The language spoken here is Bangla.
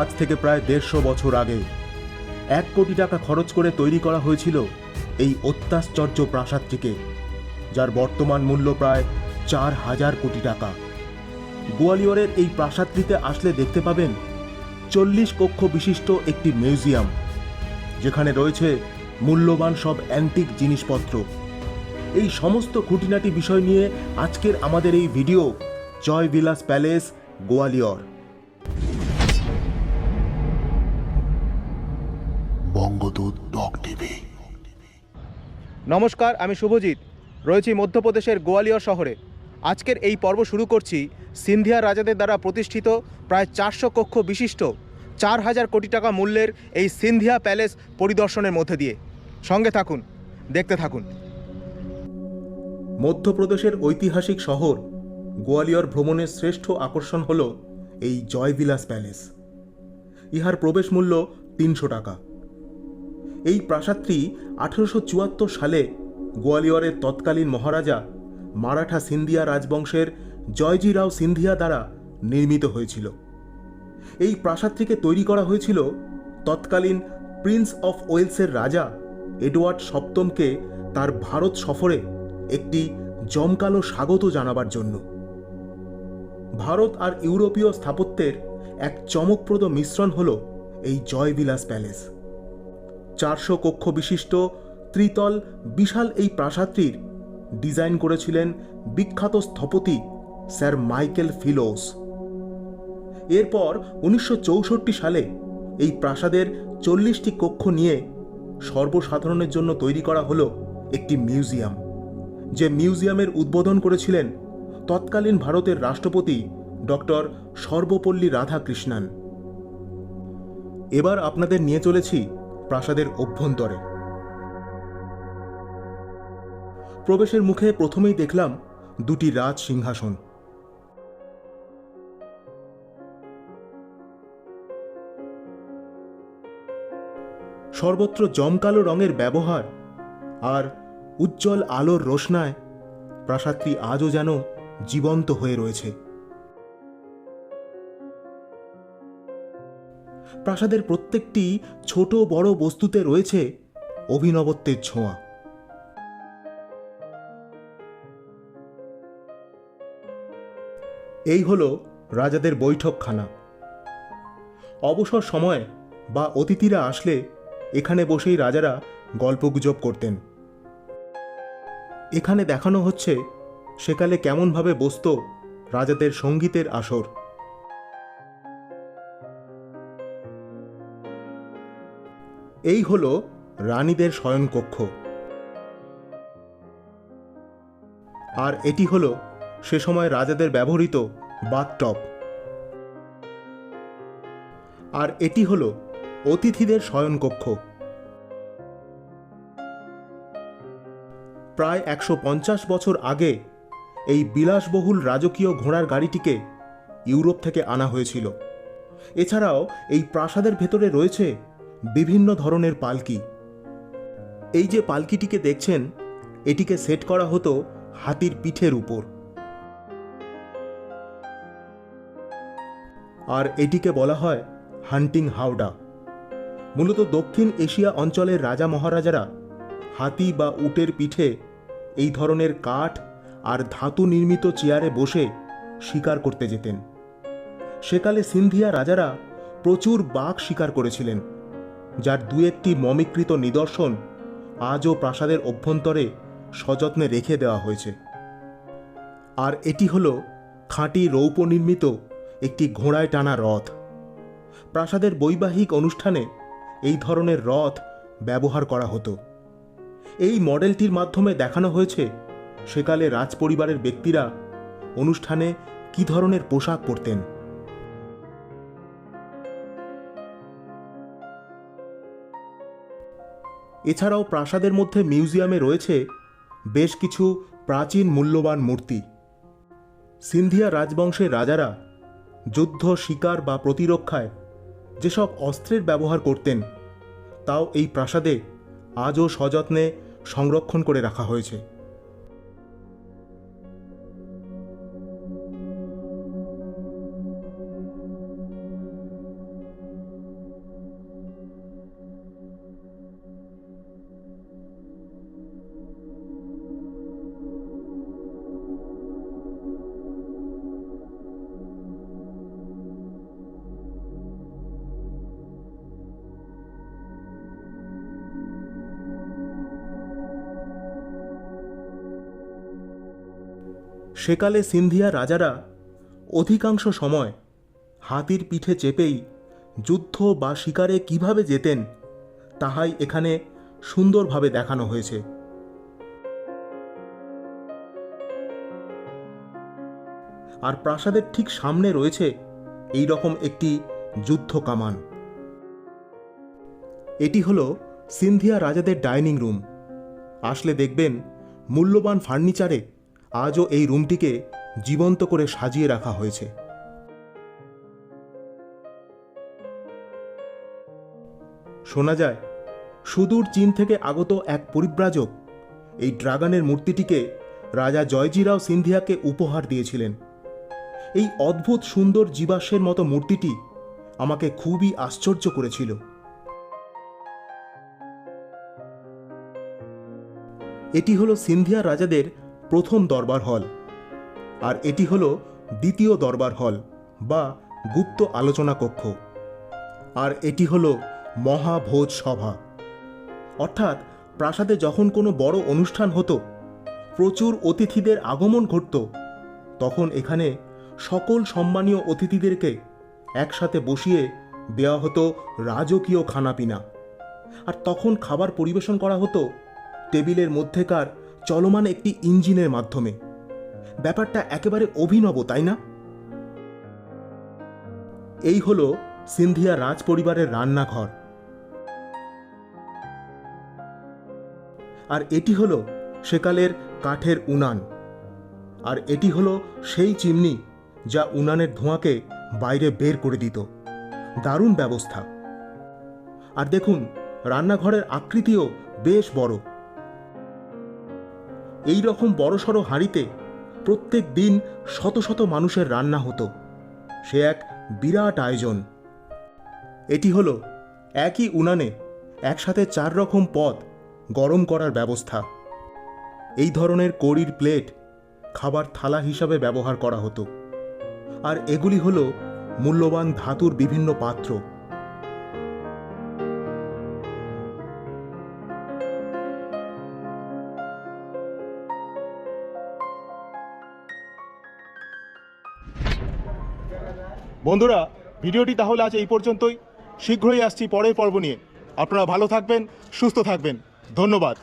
আজ থেকে প্রায় দেড়শো বছর আগে এক কোটি টাকা খরচ করে তৈরি করা হয়েছিল এই অত্যাশ্চর্য প্রাসাদটিকে, যার বর্তমান মূল্য প্রায় চার হাজার কোটি টাকা। গোয়ালিয়রের এই প্রাসাদটিতে আসলে দেখতে পাবেন চল্লিশ কক্ষ বিশিষ্ট একটি মিউজিয়াম, যেখানে রয়েছে মূল্যবান সব অ্যান্টিক জিনিসপত্র। এই সমস্ত খুঁটিনাটি বিষয় নিয়ে আজকের আমাদের এই video Jai Vilas Palace, Gwalior. Bangadoot doc TV নমস্কার আমি শুভজিৎ। রয়েছি মধ্যপ্রদেশের গোয়ালিয়র শহরে। আজকের এই পর্ব শুরু করছি সিন্ধিয়া রাজাদের দ্বারা প্রতিষ্ঠিত প্রায় চারশো কক্ষ বিশিষ্ট চার হাজার কোটি টাকা মূল্যের এই সিন্ধিয়া প্যালেস পরিদর্শনের মধ্যে দিয়ে। সঙ্গে থাকুন দেখতে থাকুন। মধ্যপ্রদেশের ঐতিহাসিক শহর গোয়ালিয়র ভ্রমণের শ্রেষ্ঠ আকর্ষণ হল এই জয়বিলাস প্যালেস। ইহার প্রবেশ মূল্য তিনশো টাকা। এই প্রাসাদটি আঠেরোশো চুয়াত্তর সালে গোয়ালিয়রের তৎকালীন মহারাজা মারাঠা সিন্ধিয়া রাজবংশের জয়জি রাও সিন্ধিয়া দ্বারা নির্মিত হয়েছিল। এই প্রাসাদটিকে তৈরি করা হয়েছিল তৎকালীন প্রিন্স অফ ওয়েলসের রাজা এডওয়ার্ড সপ্তমকে তার ভারত সফরে একটি জমকালো স্বাগত জানাবার জন্য। ভারত আর ইউরোপীয় স্থাপত্যের এক চমকপ্রদ মিশ্রণ হল এই জয়বিলাস প্যালেস। চারশো কক্ষ বিশিষ্ট ত্রিতল বিশাল এই প্রাসাদটির ডিজাইন করেছিলেন বিখ্যাত স্থপতি স্যার মাইকেল ফিলোস। এরপর উনিশশো চৌষট্টি সালে এই প্রাসাদের চল্লিশটি কক্ষ নিয়ে সর্বসাধারণের জন্য তৈরি করা হলো একটি মিউজিয়াম। যে মিউজিয়ামের উদ্বোধন করেছিলেন তৎকালীন ভারতের রাষ্ট্রপতি ডক্টর সর্বপল্লী রাধাকৃষ্ণান। এবার আপনাদের নিয়ে চলেছি প্রাসাদের অভ্যন্তরে। প্রবেশের মুখে প্রথমেই দেখলাম দুটি রাজ সিংহাসন। সর্বত্র জমকালো রঙের ব্যবহার আর উজ্জ্বল আলোর রোশনায় প্রাসাদটি আজও যেন জীবন্ত হয়ে রয়েছে। প্রাসাদের প্রত্যেকটি ছোট বড় বস্তুতে রয়েছে অভিনবত্বের ছোঁয়া। এই হল রাজাদের বৈঠকখানা। অবসর সময় বা অতিথিরা আসলে এখানে বসেই রাজারা গল্পগুজব করতেন। এখানে দেখানো হচ্ছে সেকালে কেমনভাবে বসত রাজাদের সঙ্গীতের আসর। এই হল রানীদের শয়নকক্ষ। আর এটি হল সে সময় রাজাদের ব্যবহৃত বাথটব। আর এটি হল অতিথিদের শয়নকক্ষ। প্রায় একশো পঞ্চাশ বছর আগে এই বিলাসবহুল রাজকীয় ঘোড়ার গাড়িটিকে ইউরোপ থেকে আনা হয়েছিল। এছাড়াও এই প্রাসাদের ভেতরে রয়েছে বিভিন্ন ধরনের পালকি। এই যে পালকিটিকে দেখছেন, এটিকে সেট করা হতো হাতির পিঠের উপর। আর এটিকে বলা হয় হান্টিং হাওডা। মূলত দক্ষিণ এশিয়া অঞ্চলের রাজা মহারাজারা হাতি বা উটের পিঠে এই ধরনের কাঠ আর ধাতু নির্মিত চেয়ারে বসে শিকার করতে যেতেন। সেকালে সিন্ধিয়া রাজারা প্রচুর বাঘ শিকার করেছিলেন। যার দু একটি মমিকৃত নিদর্শন আজও প্রাসাদের অভ্যন্তরে সযত্নে রেখে দেওয়া হয়েছে। আর এটি হল খাঁটি রৌপ নির্মিত একটি ঘোড়ায় টানা রথ। প্রাসাদের বৈবাহিক অনুষ্ঠানে এই ধরনের রথ ব্যবহার করা হতো। এই মডেলটির মাধ্যমে দেখানো হয়েছে সেকালে রাজপরিবারের ব্যক্তিরা অনুষ্ঠানে কি ধরনের পোশাক পরতেন। এছাড়াও প্রাসাদের মধ্যে মিউজিয়ামে রয়েছে বেশ কিছু প্রাচীন মূল্যবান মূর্তি। সিন্ধিয়া রাজবংশের রাজারা যুদ্ধ, শিকার বা প্রতিরক্ষায় যেসব অস্ত্রের ব্যবহার করতেন, তাও এই প্রাসাদে আজও সযত্নে সংরক্ষণ করে রাখা হয়েছে। সেকালে সিন্ধিয়া রাজারা অধিকাংশ সময় হাতির পিঠে চেপেই যুদ্ধ বা শিকারে কীভাবে যেতেন, তাহাই এখানে সুন্দরভাবে দেখানো হয়েছে। আর প্রাসাদের ঠিক সামনে রয়েছে এই রকম একটি যুদ্ধ কামান। এটি হলো সিন্ধিয়া রাজাদের ডাইনিং রুম। আসলে দেখবেন, মূল্যবান ফার্নিচারে আজও এই রুমটিকে জীবন্ত করে সাজিয়ে রাখা হয়েছে। শোনা যায়, সুদূর চীন থেকে আগত এক পরিব্রাজক এই ড্রাগনের মূর্তিটিকে রাজা জয়জিরাও সিন্ধিয়াকে উপহার দিয়েছিলেন। এই অদ্ভুত সুন্দর জীবাশ্মের মতো মূর্তিটি আমাকে খুবই আশ্চর্য করেছিল। এটি হলো সিন্ধিয়া রাজাদের প্রথম দরবার হল। আর এটি হল দ্বিতীয় দরবার হল বা গুপ্ত আলোচনা কক্ষ। আর এটি হল মহাভোজ সভা। অর্থাৎ প্রাসাদে যখন কোনো বড় অনুষ্ঠান হতো, প্রচুর অতিথিদের আগমন ঘটত, তখন এখানে সকল সম্মানীয় অতিথিদেরকে একসাথে বসিয়ে দেওয়া হতো রাজকীয় খানাপিনা। আর তখন খাবার পরিবেশন করা হতো টেবিলের মধ্যেকার চলমান একটি ইঞ্জিনের মাধ্যমে। ব্যাপারটা একেবারে অভিনব, তাই না? এই হল সিন্ধিয়া রাজ পরিবারের রান্নাঘর। আর এটি হল সেকালের কাঠের উনান। আর এটি হলো সেই চিমনি যা উনানের ধোঁয়াকে বাইরে বের করে দিত। দারুণ ব্যবস্থা। আর দেখুন, রান্নাঘরের আকৃতিও বেশ বড়। এই রকম বড়সড় হাঁড়িতে প্রত্যেক দিন শত শত মানুষের রান্না হতো। সে এক বিরাট আয়োজন। এটি হলো একই উনানে একসাথে চার রকম পদ গরম করার ব্যবস্থা। এই ধরনের কড়ির প্লেট খাবার থালা হিসাবে ব্যবহার করা হতো। আর এগুলি হলো মূল্যবান ধাতুর বিভিন্ন পাত্র। বন্ধুরা, ভিডিওটি তাহলে আজ এই পর্যন্তই। শীঘ্রই আসছি পরের পর্ব নিয়ে। আপনারা ভালো থাকবেন, সুস্থ থাকবেন। ধন্যবাদ।